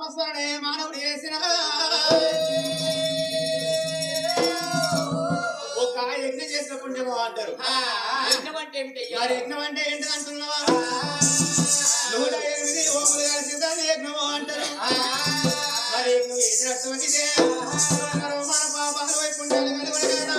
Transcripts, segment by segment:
నామస్మరణే మానవుడు చేసిన. ఒక యజ్ఞం చేసిన పుణ్యమో అంటారు. యజ్ఞమంటే ఏమిటయ్యా? మరి యజ్ఞం అంటే ఏంటి అంటున్నావా? నూట ఎనిమిది ఓములు కలిసి దాన్ని యజ్ఞము అంటారు. మరి యజ్ఞం చేసినటువంటిదే మన పాపాల వైపు ఉండాలి కనుగొనగా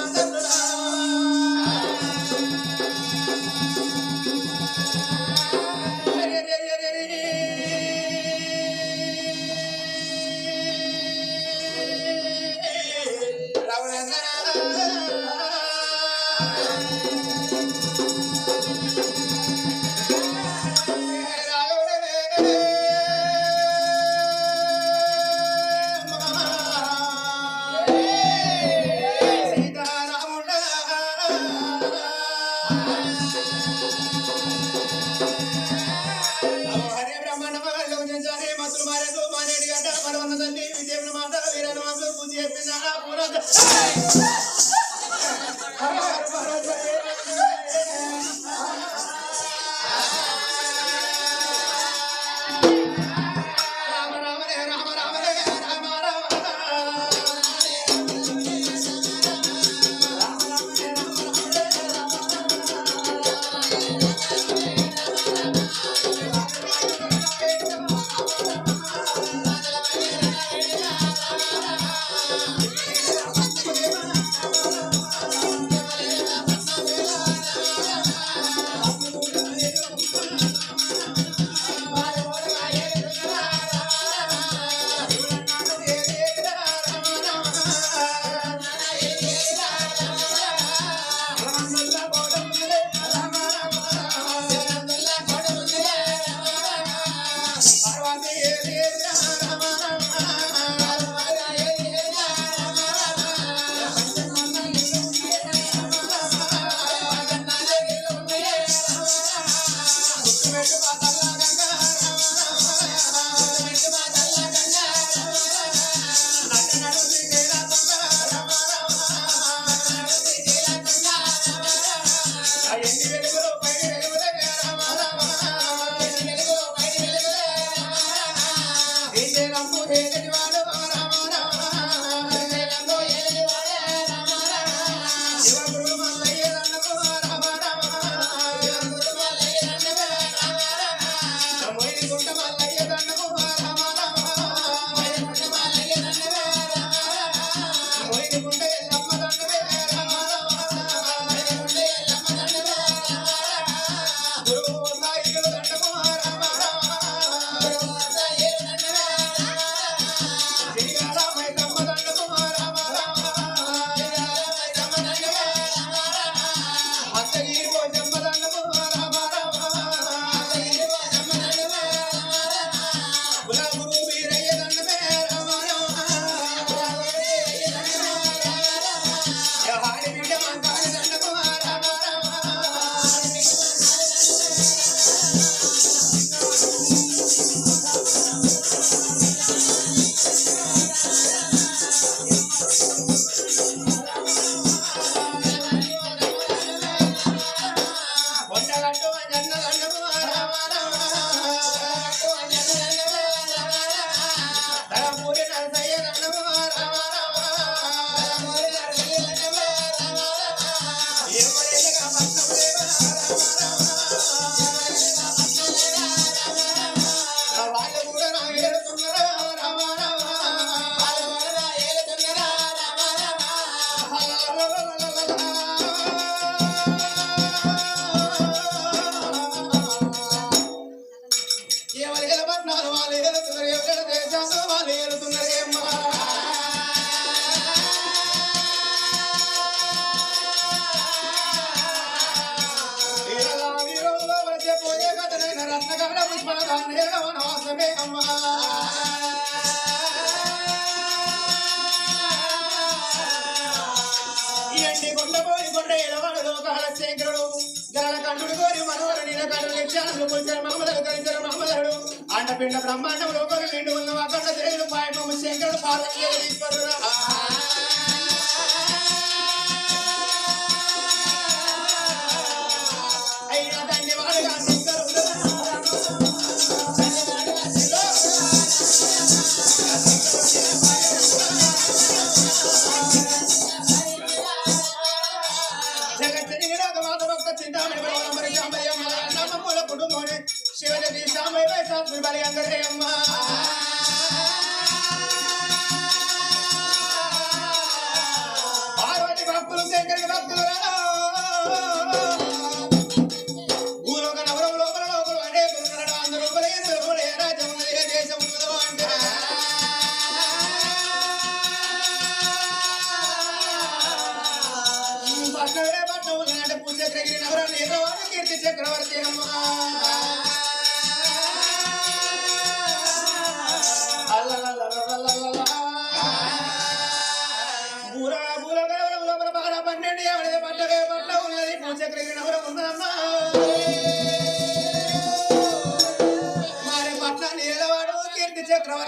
హరే Get up, వాళ్ళు బ్రహ్మాండం లోకలు నిండు ఉన్న అఖండ దేవుడు పాయపము శంకరుడు పార్వతీ ఈశ్వరుడు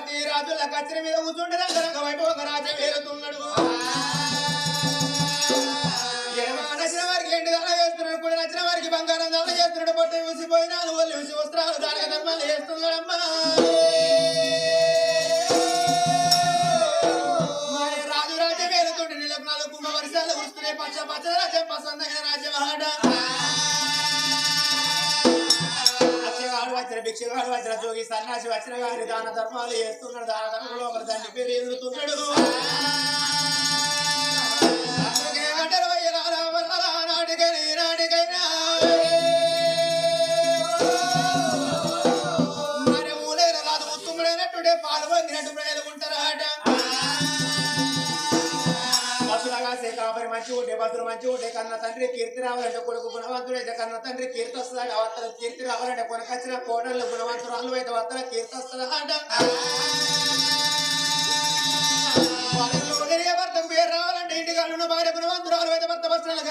కీర్తి రాజుల కచ్చరి మీద కూర్చుంటే రంగరంగ వైభవంగా రాజ్యం ఏలుతున్నాడు నచ్చిన వారికి ఏంటి దాన వేస్తున్నాడు కూడా నచ్చిన వారికి బంగారం దాన చేస్తున్నాడు పొట్టి ఊసిపోయినాలు ఒళ్ళు ఊసి వస్త్రాలు దానిక ధర్మాలు చేస్తున్నాడమ్మా. రాజు రాజ్యం ఏలుతుంటే నీళ్ళకు నాలుగు కుంభ వర్షాలు వస్తున్నాయి పచ్చ పచ్చ రాజ్యం పసందైన రాజ్యం ఆడ భిక్షగాడు వచ్చిన జోగి సన్యాసి వచ్చిన గారి దాన ధర్మాలు చేస్తున్నాడు దాన ధర్మంలో ఒకరు దాన్ని పేరు ఎదుగుతున్నాడు కీర్తి వస్తుందా వత్తల కీర్తి రావాలంటే కొనకొచ్చిన కోడళ్ళు గుణవంతురాలు అయితే వత్తల కీర్తి వస్తుందా అంట భర్త పేరు రావాలంటే ఇంటి భార్య గుణవంతురాలు అయితే భర్త వస్త్రాలు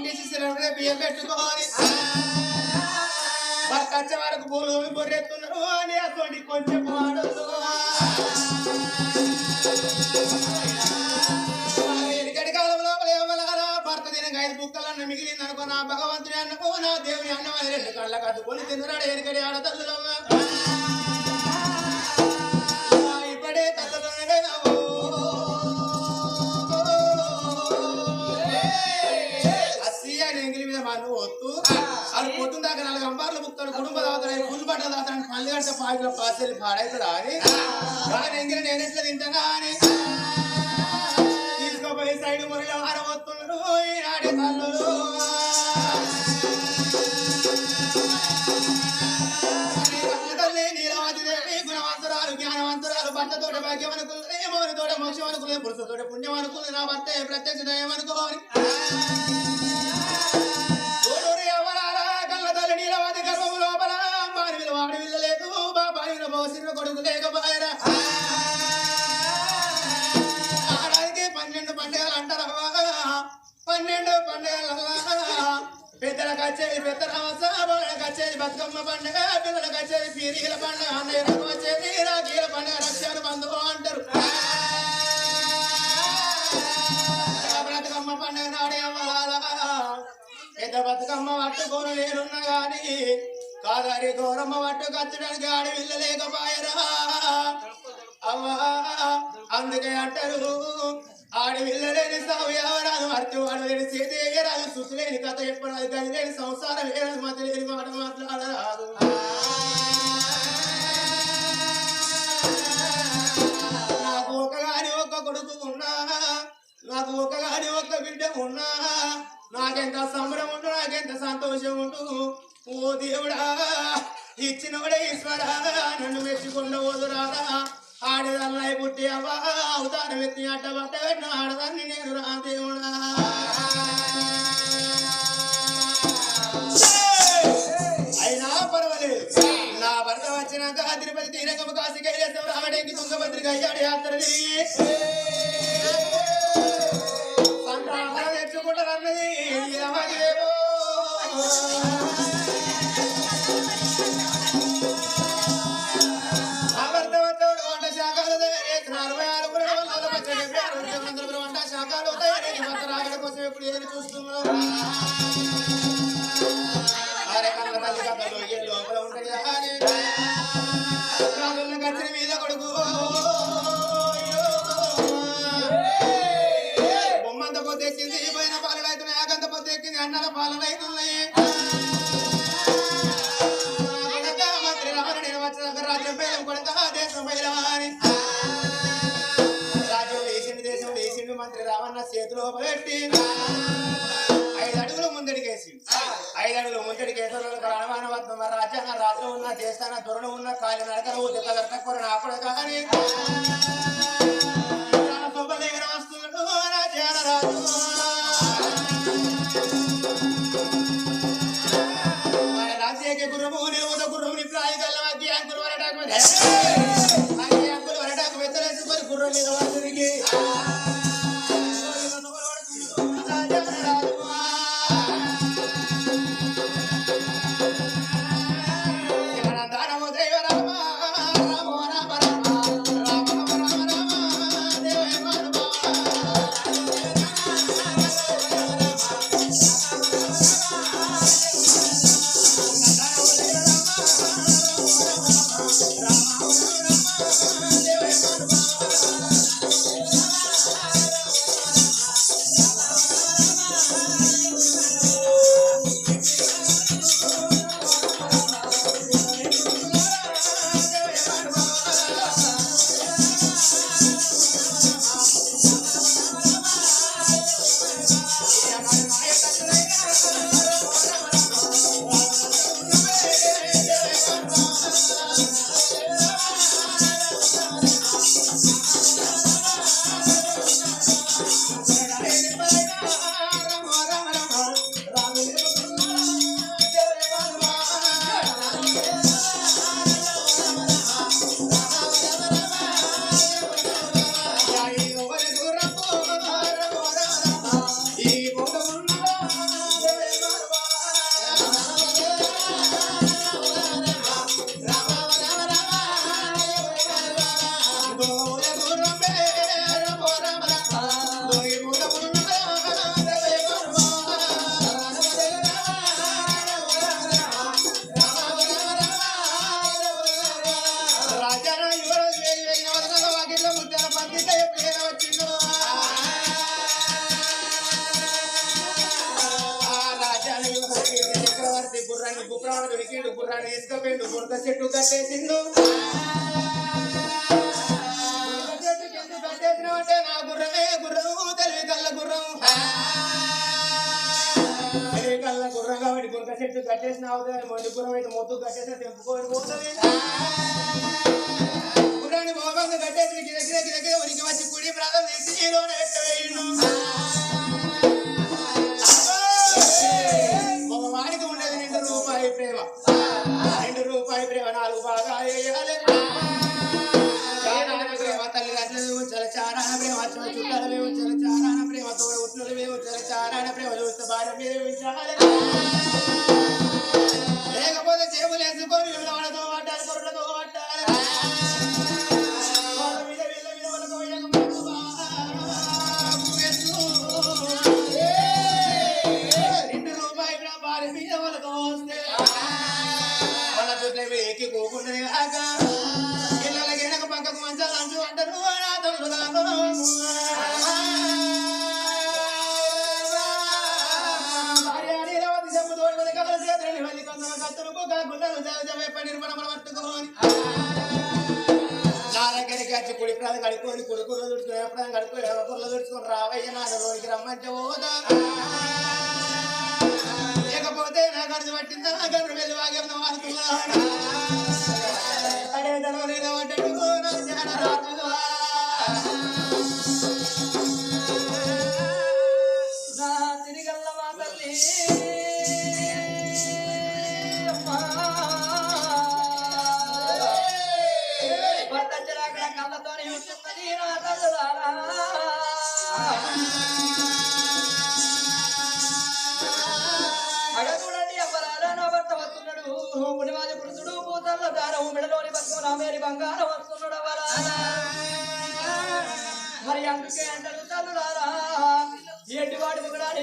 లేచి శరీరం బియ్యం పెట్టుకోవాలి భర్త వచ్చే వరకు పూలు బొర్రెత్తున్నారు అని అటువంటి కొంచెం వాడదు ఎక్కడి కాలం లోపల ఏమలారా భర్త దినంగా ఐదు బుక్కలన్న మిగిలింది అనుకో నా భగవంతుని అన్నకో నా దేవుని అన్నం అని రెండు కళ్ళకు అద్దుకొని తిన్నాడు ఎనకడి ఆడతల్లులమ్మ ఇప్పుడే తల్లులనే నాలుగు అంబార్లు ముక్తాడు కుటుంబ దాతాడు పుల్లు బట్ట దాతాడు పళ్ళు గంట పాకిలో పాసెల్లి పాడైతుందా అని? కానీ ఎంగిలి నేను ఎట్లా తింటానా అని? తీసుకుపోయి సైడ్ మురళి వారం వస్తున్నారు ఈనాడి తల్లులు గుణవంతురాలు జ్ఞానవంతురాలు భర్తతోట భాగ్యం అనుకున్నది మౌనితోట మోక్షం అనుకున్నది పురుషతోట పుణ్యం అనుకున్నది నా భర్త ప్రత్యక్ష దయం మారి విలువ వాడి విల్లలేదు బాబాయి కొడుకు లేకపోయారా ఆడానికి పన్నెండు పండుగలు అంటారా పన్నెండు పండుగల పెద్దలకు వచ్చేది పెద్ద రామస వచ్చేది బతుకమ్మ పండుగ పిల్లలకు వచ్చేది పీరీల పండుగ అన్నయ్యలకు వచ్చేది రాఖీల పండుగ రక్షణ బంధువు అంటారు. బతుకమ్మ పండుగ నాడే పెద్ద బతుకమ్మ పట్టుకొని నేనున్నా కానీ కాదారి గౌరమ్మ పట్టుకొచ్చడానికి ఆడి వెళ్ళలేకపోయారా అవ్వా అందుకే అంటారు ఆడి వెళ్ళలేని సాగు ఎవరాదు? అర్థం వాడలేని చేతి వేయరాదు సుసు లేని కథ చెప్పరాదు గది లేని సంసారం వేయరాదు మధ్య లేని మాట మాట్లాడరాదు. నాకు ఒక గాని ఒక్క కొడుకు ఉన్నా నాకు ఒక గాని ఒక్క బిడ్డ ఉన్నా నాకెంత సంబరం ఉండు నాకెంత సంతోషం ఉండు ఓ దేవుడా ఇచ్చినోడే ఈశ్వరా నన్ను మెచ్చుకున్న ఓదురారా ఆడదాన్ని పుట్టి అవ్వా అవతారం ఎత్తి అట్ట పట్ట ఆడదాన్ని నేను రా దేవుడా. అయినా పర్వాలేదు. నా భర్త వచ్చినాక తిరుపతి తీరంగం కాశీ కైలాసం రావడానికి తుంగభద్రికి అయ్యాడు యాత్ర తిరిగి పొద్దు ఎక్కింది పోయిన పాలలు అవుతున్నాయి ఆకంత పొద్దు ఎక్కింది అన్నల పాలలు అవుతున్నాయి మంత్రి రామని నేను వచ్చిన రాజ్యం పేరు కొడక దేశం బయలువారి రాజ్యం వేసిండు దేశం వేసిండు మంత్రి రామన్న చేతిలో పెట్టి. ఐదు అడుగులు ముందడికేసి ఐదు అడుగులు ముందడికేసి అనుమానవద్దు మరి రాజ్యాంగ ఉన్న దేశాన దొరణ ఉన్న కాలి నడకలు ఉదక తక్కువ ఆపడ కానీ. శుభలేఖన वो गुरु हमने प्लाई कर लगा कि एंकुर में। చక్రవర్తి గుర్రాన్ని గుర్రాన్ని దొరికిండు గుర్రాన్ని తీసుకపోయిండు బురద చెట్టు కట్టేసిండు బురద చెట్టు నా గుర్రమే గుర్రం తెలివి కళ్ళ గుర్రం అదే కళ్ళ గుర్రం కాబట్టి చెట్టు కట్టేసిన అవుతుంది మొండి గుర్రం అయితే మొద్దు కట్టేసిన తెంపుకొని పోతుంది గుర్రాన్ని మోగంగా కట్టేసి గిర గిర గిర గిర ఉనికి వచ్చి కుడి ప్రాంతం తీసి ఈలోనే ఎట్టవేయును. మగవానికి ఉండేది నిండు రూపాయి ప్రేమ. నిండు రూపాయి ప్రేమ నాలుగు బాగా వేయాలి. చారాన ప్రేమ ప్రేమ చుట్టాల ఉంచాలి చారాన ప్రేమ తోడ మేము ఉంచాలి చారాన ప్రేమ చూస్తే భార్య మీద ఉంచాలి వాళ్ళ చుట్ల ఎక్కి పోకుండా కాక పక్కకు మంచాలు అంచు అంటారు నా తమ్ముడు వచ్చి కుడి ప్రాంతం కడుక్కొని కుడుకులు తుడుచుకొని ఎప్పుడైనా కడుక్కొని ఎవరిలో తుడుచుకొని రావయ్య నా రోజుకి రమ్మంటే పోదా. లేకపోతే నా ఖర్చు పట్టిందా? నా వెళ్ళి వాగేమో వాడుతున్నాను అడే తనో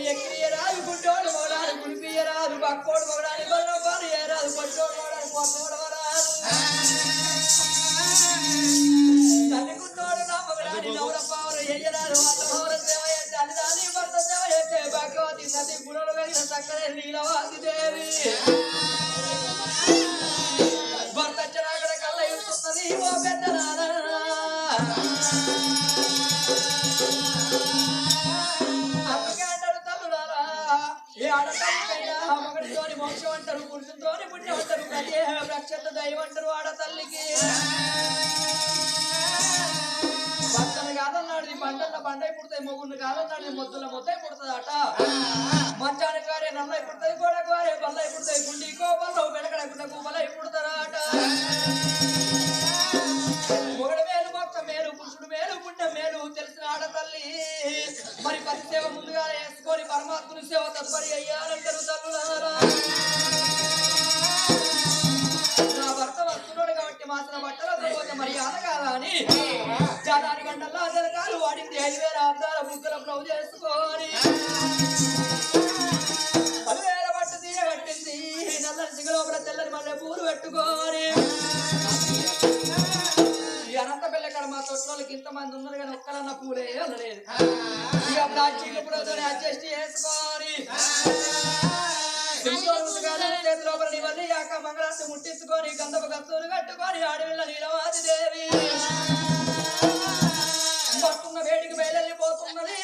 ఎడ్డివాడు మొగడాని ఎక్కిరియరాదు గుడ్డోడు మొగడాని కుడిపియరాదు బక్కోడు మొగడాని బల్లపాలు ఏరాదు పట్టోడు మొగడాని కొట్టోడవరాదు కదే రక్షత దైవం అంటారు ఆడతల్లికి భర్తను కాదన్నాడు ఈ పంటల పండై పుడతాయి కాలం కాదన్నాడు మొద్దుల మొద్దై పుడుతుందట. మంచానికి వారే నల్లై పుడతాయి గోడకు వారే బల్లై పుడతాయి గుండి కోపంలో వెనకడకుండా గుమ్మలై పుడతారట మొగడు మేలు మొక్క మేలు పురుషుడు మేలు పుణ్యం మేలు తెలిసిన ఆడతల్లి మరి పతి సేవ ముందుగా వేసుకొని పరమాత్ముని సేవ తదుపరి అయ్యాలంటారు తల్లులారా. వస్తున్నాడు కాబట్టి మాత్రం బట్టల తర్వాత మర్యాద కాదా అని జాతాని గంటల్లో జరగాలు వాడింది ఐదు వేల అర్థాల ముగ్గుల బ్లౌజ్ చేసుకోని. పదివేల బట్ట తీయ కట్టింది. నల్లని సిగలోపల తెల్లని మళ్ళీ పూలు పెట్టుకోని. అనంత పిల్ల ఇక్కడ మా తొట్లోకి ఇంతమంది ఉన్నారు కానీ ఒక్కలన్న పూలే అనలేదు ఇక ప్లాస్టిక్ పురోధని అడ్జస్ట్ చేసుకోని. ఇవన్నీ యాక మంగళాన్ని ముట్టించుకొని గంధపు గత్తులు కట్టుకొని ఆడవిల్ల నీలవాది దేవి. పట్టున్న వేడికి వేలెళ్ళిపోతున్నది